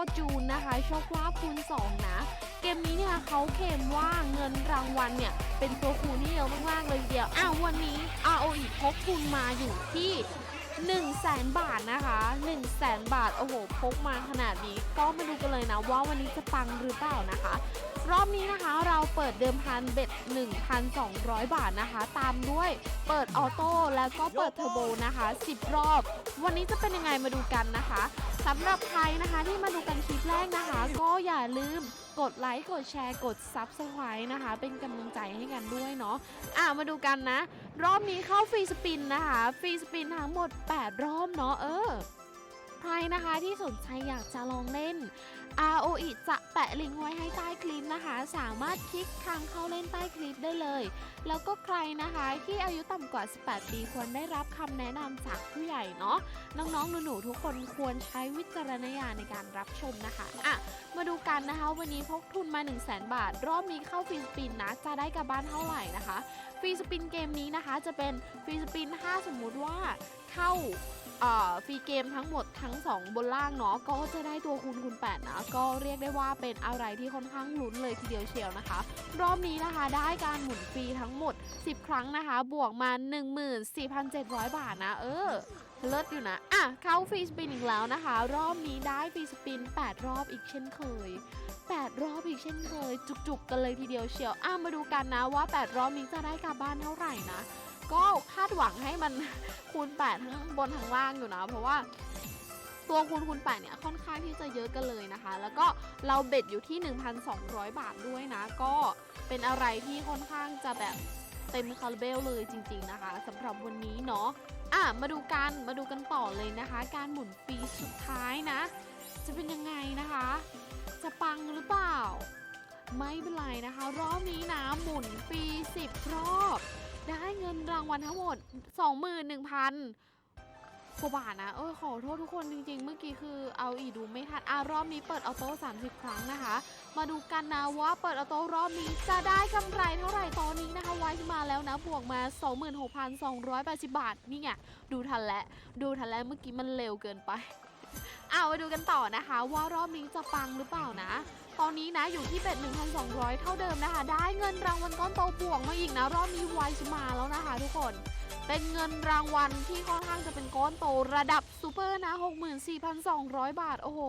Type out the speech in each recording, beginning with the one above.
อร์จูนนะคะโชคลาภคูณ2 นะ เกมนี้เนี่ยเขาเคมว่าเงินรางวัลเนี่ย เป็นตัวคูณที่เยอะมากๆเลยเดียว อ้าววันนี้ ROE พกคูณมาอยู่ที่ แสนบาทนะคะ1 0 0 0 0แสนบาท โอ้โห พกมาขนาดนี้ ก็มาดูกันเลยนะว่าวันนี้จะปังหรือเปล่านะคะ รอบนี้นะคะเราเปิดเดิมพันเบ็ด 1,200 บาทนะคะ ตามด้วยเปิดออโต้แล้วก็เปิดเทอร์โบนะคะ 10 รอบ วันนี้จะเป็นยังไงมาดูกันนะคะสำหรับใครนะคะที่มาดูกันคลิปแรกนะคะ ก็อย่าลืมกดไลค์กดแชร์กด Subscribe นะคะ เป็นกำลังใจให้กันด้วยเนาะอะมาดูกันนะ รอบนี้เข้าฟรีสปินนะคะ ฟรีสปินทั้งหมด 8 รอบเนาะเออ ใครนะคะที่สนใจอยากจะลองเล่น ROE จะแปะลิงก์ไว้ให้ใต้คลิปนะคะ สามารถคลิกทางเข้าเล่นใต้คลิปได้เลย แล้วก็ใครนะคะที่อายุต่ำกว่า 18 ปีควรได้รับคำแนะนำจากผู้ใหญ่เนาะน้องๆหนูๆทุกคนควรใช้วิจารณญาณในการรับชมนะคะอะมาดูกันนะคะ วันนี้พกทุนมา 1 0 0 0 0แบาท รอบนี้เข้าฟรีสปินนะ จะได้กลับบ้านเท่าไหร่นะคะฟรีสปินเกมนี้นะคะจะเป็นฟรีสปินถ้าสมมุติว่าเข้า ฟรีเกมทั้งหมดทั้ง 2 บนล่างเนาะก็จะได้ตัวคูณคูณ8นะก็เรียกได้ว่าเป็นอะไรที่ค่อนข้างลุ้นเลยทีเดียวเชียวนะคะ รอบนี้นะคะได้การหมุนฟรีทั้งหมด 10 ครั้งนะคะ บวกมา 14,700 บาทนะ เออเลิศอยู่นะ อะ เข้าฟรีสปินอีกแล้วนะคะ รอบนี้ได้ฟรีสปิน 8 รอบอีกเช่นเคย 8 รอบอีกเช่นเคย จุกๆ กันเลยทีเดียวเชียว อะ มาดูกันนะว่า 8 รอบนี้จะได้กลับบ้านเท่าไหร่นะ ก็คาดหวังให้มันคูณ8ทั้งบนทั้งล่างอยู่นะ เพราะว่าตัวคูณคูณ8เนี่ยค่อนข้างที่จะเยอะกันเลยนะคะ แล้วก็เราเบ็ดอยู่ที่ 1,200 บาทด้วยนะ ก็เป็นอะไรที่ค่อนข้างจะแบบเต็มคาราเบลเลยจริง ๆนะคะสำหรับวันนี้เนาะอะมาดูกันมาดูกันต่อเลยนะคะ การหมุนฟรีสุดท้ายนะ จะเป็นยังไงนะคะ จะปังหรือเปล่า ไม่เป็นไรนะคะ รอบนี้นะหมุนฟรี10 รอบ ได้เงินรางวัลทั้งหมด 21,000กว่าบาทนะเออขอโทษทุกคนจริง ๆ เมื่อกี้คือเอาอีดูไม่ทันอะรอบนี้เปิดออโต้30 ครั้งนะคะ มาดูกันนะว่าเปิดออโต้รอบนี้จะได้กำไรเท่าไหร่ตอนนี้นะคะไว้มาแล้วนะบวกมา 26,280 บาทนี่ไงดูทันแล้วดูทันแล้วเมื่อกี้มันเร็วเกินไป เอามาดูกันต่อนะคะ ว่ารอบนี้จะปังหรือเปล่านะ ตอนนี้นะอยู่ที่เบ็ด1,200 เท่าเดิมนะคะ ได้เงินรางวัลก้อนโตบวกมาอีกนะ รอบนี้ไวส์มาแล้วนะคะ ทุกคน เป็นเงินรางวัลที่ค่อนข้างจะเป็นก้อนโตระดับซูเปอร์นะ 64,200 บาท โอ้โห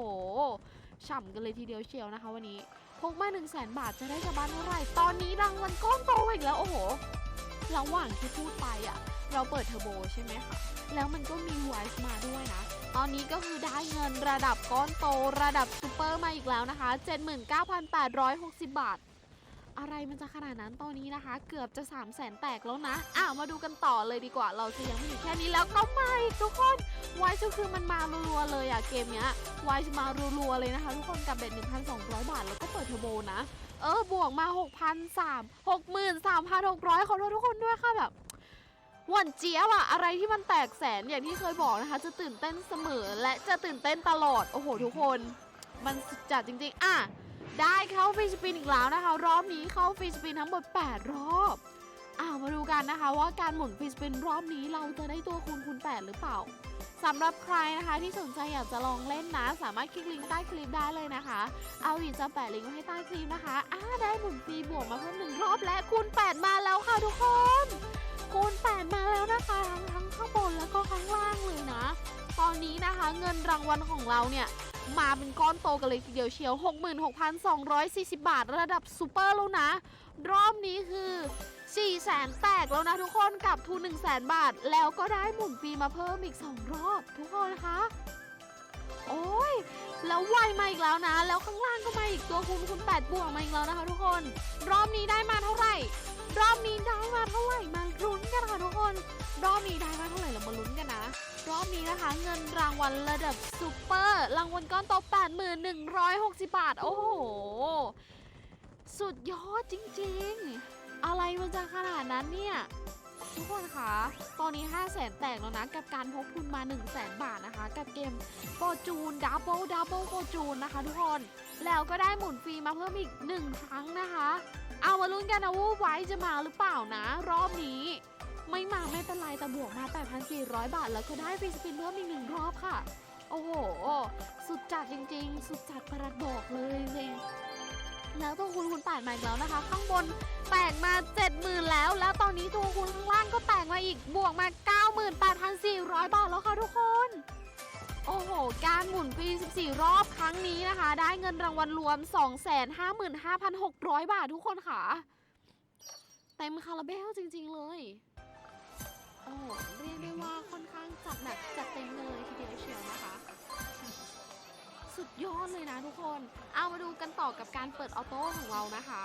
ฉ่ำกันเลยทีเดียวเชียวนะคะ วันนี้พกมา1 0 0 0 0แบาทจะได้กลับบ้านเท่าไหร่ ตอนนี้รางวัลก้อนโตอีกแล้ว โอ้โห ระหว่างที่พูดไปอะเราเปิดเทอร์โบใช่ไหมคะ แล้วมันก็มีไวส์มาด้วยนะ ตอนนี้ก็คือได้เงินระดับก้อนโตระดับซูเปอร์มาอีกแล้วนะคะ 79,860 บาท อะไรมันจะขนาดนั้นตอนนี้นะคะ เกือบจะ3 0 0แสนแตกแล้วนะ อ้าวมาดูกันต่อเลยดีกว่า เราจะยังไม่หยุดแค่นี้แล้วก็มาอีกทุกคนไวซ์คือมันมารัวๆเลยอะเกมเนี้ยไวซ์มารัวๆเลยนะคะ ทุกคนกับเบ็ด1,200 บาท แล้วก็เปิดเทอร์โบนะ เออบวกมา 6,300 63,600 ขอโทษทุกคนด้วยค่ะแบบ หวันเจี๊ยบอะอะไรที่มันแตกแสนอย่างที่เคยบอกนะคะ จะตื่นเต้นเสมอและจะตื่นเต้นตลอด โอ้โห ทุกคน มันสุดจัดจริงๆ อะ ได้เข้าฟรีสปินอีกแล้วนะคะ รอบนี้เข้าฟรีสปินทั้งหมด 8 รอบอ้าวมาดูกันนะคะว่าการหมุนฟรีสปินรอบนี้เราจะได้ตัวคูณคูณ8หรือเปล่าสำหรับใครนะคะที่สนใจอยากจะลองเล่นนะ สามารถคลิกลิงก์ใต้คลิปได้เลยนะคะ เอาอีกจะแปะลิงก์ไว้ให้ใต้คลิปนะคะอ่าได้หมุนฟรีบวกมาเพิ่มหนึ่งรอบและคูณ8มาแล้วค่ะทุกคน คูณ 8 มาแล้วนะคะ ทั้งทั้งข้างบนแล้วก็ข้างล่างเลยนะ ตอนนี้นะคะเงินรางวัลของเราเนี่ย มาเป็นก้อนโตกันเลยทีเดียวเชียว 66,240 บาทระดับซูเปอร์แล้วนะ รอบนี้คือ4แสนแตกแล้วนะทุกคนกับทุน1 0 0 0 0แสนบาท แล้วก็ได้หมุนฟรีมาเพิ่มอีก 2 รอบ ทุกคนคะ โอ้ยแล้วไวมาอีกแล้วนะ แล้วข้างล่างก็มาอีกตัวคูณคูณ8บวกมาอีกแล้วนะคะทุกคน รอบนี้ได้มาเท่าไหร่ รอบนี้ได้มาเท่าไหร่มาลุ้นกันค่ะทุกคน รอบนี้ได้มาเท่าไหร่เรามาลุ้นกันนะ รอบนี้นะคะ เงินรางวัลระดับซูเปอร์รางวัลก้อนโต8160 บาท โอ้โห สุดยอดจริงๆ อะไรมันจะขนาดนั้นเนี่ยทุกคนคะตอนนี้ 5 0 0แสนแตกแล้วนะ กับการพกทุนมา 1 0 0 0 0แสนบาทนะคะ กับเกม f o r t u n e Double Double Fortune นะคะทุกคน แล้วก็ได้หมุนฟรีมาเพิ่มอีก 1 ครั้งนะคะ เอามาลุ้นกันนะว่าไว้จะมาหรือเปล่านะ รอบนี้ ไม่มาไม่เป็นไรแต่บวกมา 8,400 บาท แล้วก็ได้ฟรีสปินเพิ่มอีกหนึ่งรอบค่ะ โอ้โห สุดจัดจริงๆ สุดจัดประหลัดบอกเลยจริงแล้วตัวคุณคุณแตกมาอีกแล้วนะคะ ข้างบนแตกมา 70,000 แล้ว แล้วตอนนี้ตัวคุณข้างล่างก็แตกมาอีกบวกมา 98,400 บาทแล้วค่ะทุกคน โอ้โห การหมุนปี 14 รอบครั้งนี้นะคะ ได้เงินรางวัลรวม 255,600 บาททุกคนค่ะ เต็มคาราเบลจริงๆเลย โอ้โหเรียกได้ว่าค่อนข้างจัดหนักจัดเต็มเลยทีเดียวเชียวนะคะ สุดยอดเลยนะทุกคน เอามาดูกันต่อกับการเปิดออโต้ของเรานะคะ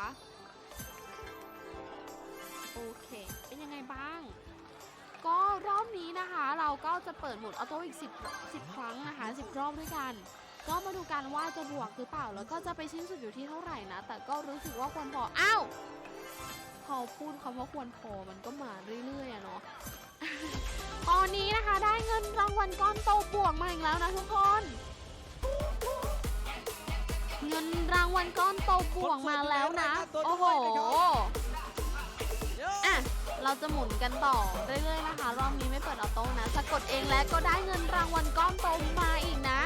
โอเค เป็นยังไงบ้าง ก็รอบนี้นะคะเราก็จะเปิดโหมดออโต้อีก 10 10 ครั้งนะคะ 10 รอบด้วยกัน ก็มาดูกันว่าจะบวกหรือเปล่า แล้วก็จะไปสิ้นสุดอยู่ที่เท่าไหร่นะ แต่ก็รู้สึกว่าควรพอ อ้าว พอพูดคำว่าควรพอมันก็มาเรื่อยๆอะเนาะ ตอนนี้นะคะได้เงินรางวัลก้อนโตบวกมาอีกแล้วนะทุกคน เงินรางวัลก้อนโตบวกมาแล้วนะ โอ้โหอะ เราจะหมุนกันต่อเรื่อยๆนะคะ รอบนี้ไม่เปิดออโต้นะสะกดเองแล้วก็ได้เงินรางวัลก้อนโตมาอีกนะ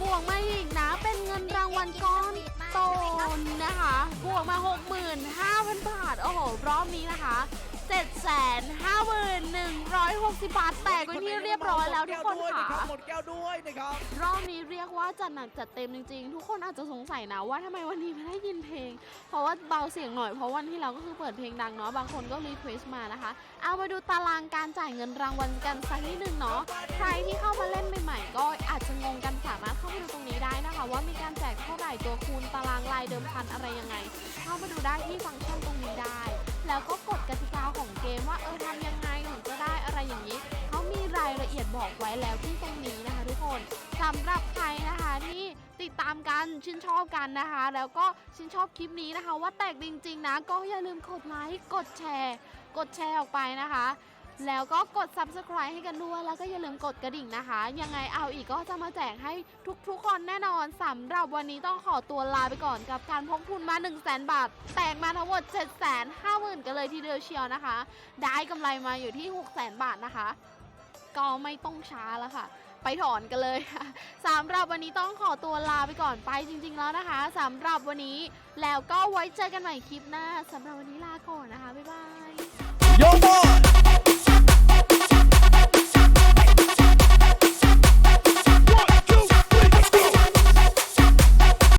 บวกมาอีกนะ เป็นเงินรางวัลก้อนโตนะคะ บวกมา 65,000 บาท โอ้โห รอบนี้นะคะ 751,160 บาทแตกเป็นที่เรียบร้อยแล้วทุกคนค่ะหมดแก้วด้วยนะครับรอบนี้เรียกว่าจัดหนักจัดเต็มจริงๆ ทุกคนอาจจะสงสัยนะว่าทำไมวันนี้ไม่ได้ยินเพลง เพราะว่าเบาเสียงหน่อยเพราะวันที่แล้วก็คือเปิดเพลงดังเนาะบางคนก็รีเควสมานะคะ เอามาดูตารางการจ่ายเงินรางวัลกันสักนิดนึงเนาะใครที่เข้ามาเล่นใหม่ๆ ก็อาจจะงงกันสามารถเข้ามาดูตรงนี้ได้นะคะ ว่ามีการแจกเท่าไหร่ตัวคูณตารางรายเดิมพันอะไรยังไง เข้ามาดูได้ที่ฟังก์ชันตรงนี้ได้ แล้วก็กฎกติกาของเกมว่าเออทำยังไงถึงจะได้อะไรอย่างนี้เขามีรายละเอียดบอกไว้แล้วที่ตรงนี้นะคะทุกคนสำหรับใครนะคะที่ติดตามกันชื่นชอบกันนะคะ แล้วก็ชื่นชอบคลิปนี้นะคะ ว่าแตกจริงๆนะก็อย่าลืมกดไลค์กดแชร์ กดแชร์ออกไปนะคะ แล้วก็กด subscribe ให้กันด้วย แล้วก็อย่าลืมกดกระดิ่งนะคะ ยังไงเอาอีกก็จะมาแจกให้ทุกๆคนแน่นอนสำหรับวันนี้ต้องขอตัวลาไปก่อนกับการพกทุนมา 1 0 0 0 0แบาท แตกมาทั้งหมด 7 5 0 0 0 0 กันเลยทีเดียวเชียวนะคะ ได้กำไรมาอยู่ที่ 6 0 0 0 0 บาทนะคะ ก็ไม่ต้องช้าแล้วค่ะ ไปถอนกันเลยค่ะสำหรับวันนี้ต้องขอตัวลาไปก่อนไปจริง ๆ แล้วนะคะสำหรับวันนี้แล้วก็ไว้เจอกันใหม่คลิปหน้าสำหรับวันนี้ลาก่อนนะคะบ๊ายบาย